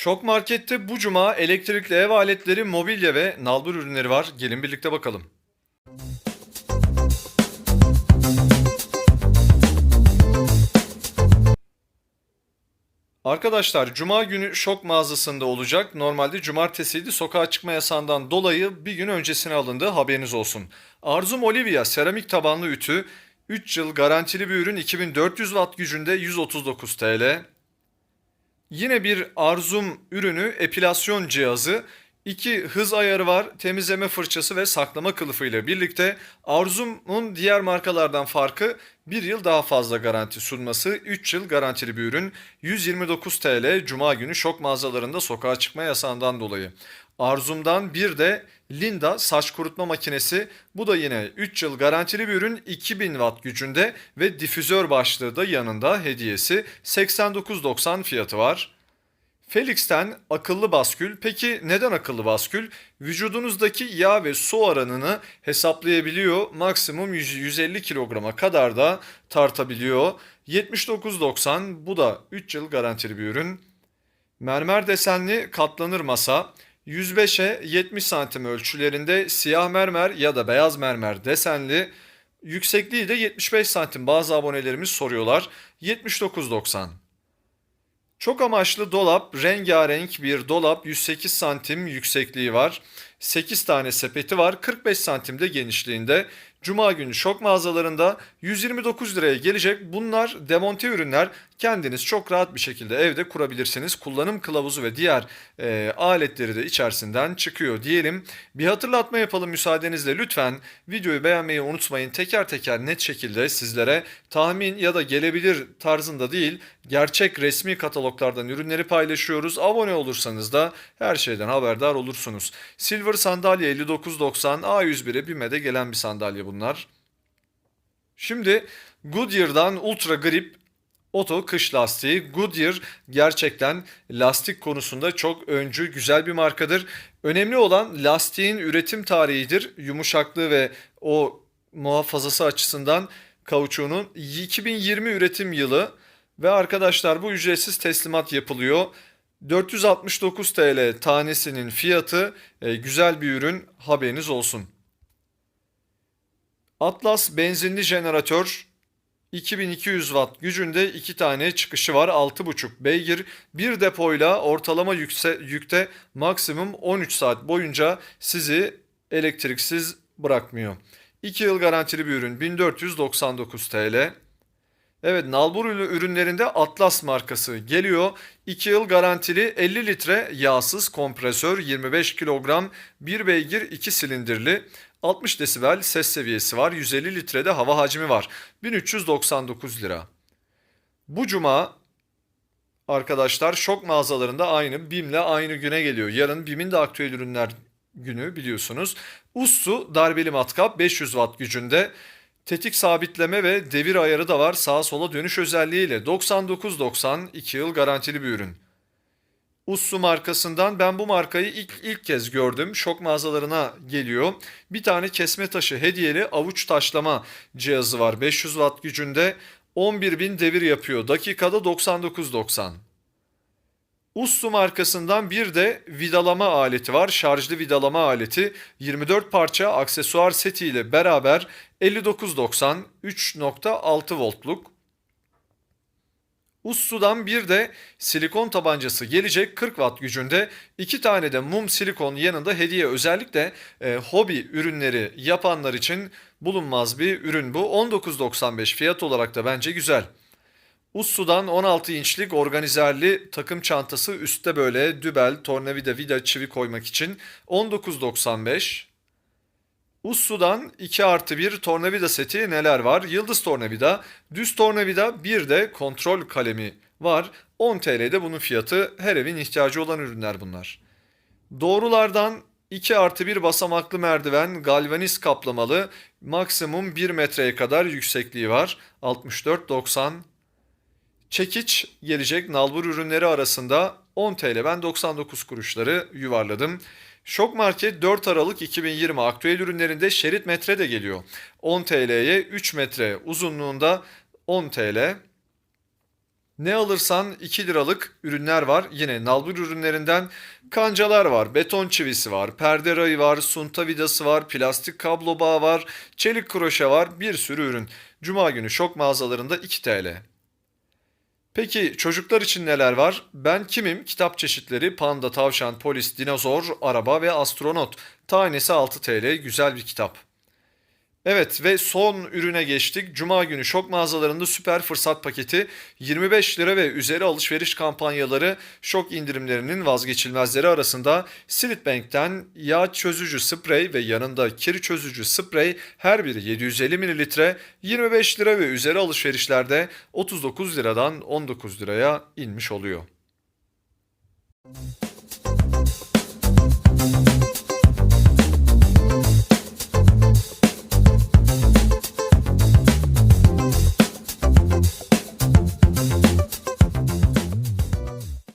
Şok Market'te bu cuma elektrikli ev aletleri, mobilya ve nalbur ürünleri var. Gelin birlikte bakalım. Arkadaşlar cuma günü şok mağazasında olacak. Normalde cumartesiydi. Sokağa çıkma yasağından dolayı bir gün öncesine alındı. Haberiniz olsun. Arzum Olivia seramik tabanlı ütü 3 yıl garantili bir ürün 2400 watt gücünde 139 TL. Yine bir Arzum ürünü epilasyon cihazı. İki hız ayarı var, temizleme fırçası ve saklama kılıfı ile birlikte Arzum'un diğer markalardan farkı bir yıl daha fazla garanti sunması. 3 yıl garantili bir ürün. 129 TL Cuma günü şok mağazalarında sokağa çıkma yasağından dolayı. Arzum'dan bir de Linda saç kurutma makinesi. Bu da yine 3 yıl garantili bir ürün 2000 watt gücünde ve difüzör başlığı da yanında hediyesi 89.90 fiyatı var. Felix'ten akıllı baskül. Peki neden akıllı baskül? Vücudunuzdaki yağ ve su oranını hesaplayabiliyor. Maksimum 100 150 kilograma kadar da tartabiliyor. 79.90 bu da 3 yıl garantili bir ürün. Mermer desenli katlanır masa. 105'e 70 santim ölçülerinde siyah mermer ya da beyaz mermer desenli. Yüksekliği de 75 santim bazı abonelerimiz soruyorlar. 79.90. Çok amaçlı dolap, rengarenk bir dolap 108 santim yüksekliği var. 8 tane sepeti var 45 santimde genişliğinde. Cuma günü şok mağazalarında 129 liraya gelecek. Bunlar demonte ürünler. Kendiniz çok rahat bir şekilde evde kurabilirsiniz. Kullanım kılavuzu ve diğer e, aletleri de içerisinden çıkıyor diyelim. Bir hatırlatma yapalım müsaadenizle lütfen. Videoyu beğenmeyi unutmayın. Teker teker net şekilde sizlere tahmin ya da gelebilir tarzında değil gerçek resmi kataloglardan ürünleri paylaşıyoruz. Abone olursanız da her şeyden haberdar olursunuz. Silver sandalye 59.90 A101'e BİM'e gelen bir sandalye bunlar. Şimdi Goodyear'dan Ultra Grip Oto kış lastiği. Goodyear gerçekten lastik konusunda çok öncü, güzel bir markadır. Önemli olan lastiğin üretim tarihidir. Yumuşaklığı ve o muhafazası açısından kauçuğunun 2020 üretim yılı ve arkadaşlar bu ücretsiz teslimat yapılıyor. 469 TL tanesinin fiyatı e, güzel bir ürün haberiniz olsun. Atlas benzinli jeneratör 2200 watt gücünde iki tane çıkışı var 6,5 beygir bir depoyla ortalama yükse, yükte maksimum 13 saat boyunca sizi elektriksiz bırakmıyor. 2 yıl garantili bir ürün 1499 TL. Evet nalbur ürünlerinde Atlas markası geliyor. 2 yıl garantili 50 litre yağsız kompresör 25 kilogram 1 beygir 2 silindirli 60 desibel ses seviyesi var 150 litrede hava hacmi var 1399 lira. Bu cuma arkadaşlar şok mağazalarında aynı BİM'le aynı güne geliyor. Yarın BİM'in de aktüel ürünler günü biliyorsunuz. Ussu darbeli matkap 500 watt gücünde Tetik sabitleme ve devir ayarı da var sağa sola dönüş özelliğiyle 99.90 2 yıl garantili bir ürün. Ussu markasından ben bu markayı ilk ilk kez gördüm. Şok mağazalarına geliyor. Bir tane kesme taşı hediyeli avuç taşlama cihazı var. 500 watt gücünde 11.000 devir yapıyor. Dakikada 99.90. Ussu markasından bir de vidalama aleti var. Şarjlı vidalama aleti 24 parça aksesuar seti ile beraber 59.90 3.6 voltluk. Ussu'dan bir de silikon tabancası gelecek 40 watt gücünde. iki tane de mum silikon yanında hediye özellikle e, hobi ürünleri yapanlar için bulunmaz bir ürün bu. 19.95 fiyat olarak da bence güzel. Ussu'dan 16 inçlik organizerli takım çantası üstte böyle dübel, tornavida, vida, çivi koymak için 19.95. Ussu'dan 2 artı 1 tornavida seti neler var? Yıldız tornavida, düz tornavida bir de kontrol kalemi var. 10 TL'de bunun fiyatı her evin ihtiyacı olan ürünler bunlar. Doğrulardan 2 artı 1 basamaklı merdiven galvaniz kaplamalı maksimum 1 metreye kadar yüksekliği var. 64.90 Çekiç gelecek nalbur ürünleri arasında 10 TL ben 99 kuruşları yuvarladım. Şok Market 4 Aralık 2020 aktüel ürünlerinde şerit metre de geliyor. 10 TL'ye 3 metre uzunluğunda 10 TL. Ne alırsan 2 liralık ürünler var. Yine nalbur ürünlerinden kancalar var, beton çivisi var, perde rayı var, sunta vidası var, plastik kablo bağı var, çelik kroşe var, bir sürü ürün. Cuma günü şok mağazalarında 2 TL. Peki çocuklar için neler var? Ben kimim? Kitap çeşitleri panda, tavşan, polis, dinozor, araba ve astronot. Tanesi 6 TL güzel bir kitap. Evet ve son ürüne geçtik. Cuma günü şok mağazalarında süper fırsat paketi 25 lira ve üzeri alışveriş kampanyaları şok indirimlerinin vazgeçilmezleri arasında Silitbank'ten yağ çözücü sprey ve yanında kir çözücü sprey her biri 750 mililitre 25 lira ve üzeri alışverişlerde 39 liradan 19 liraya inmiş oluyor.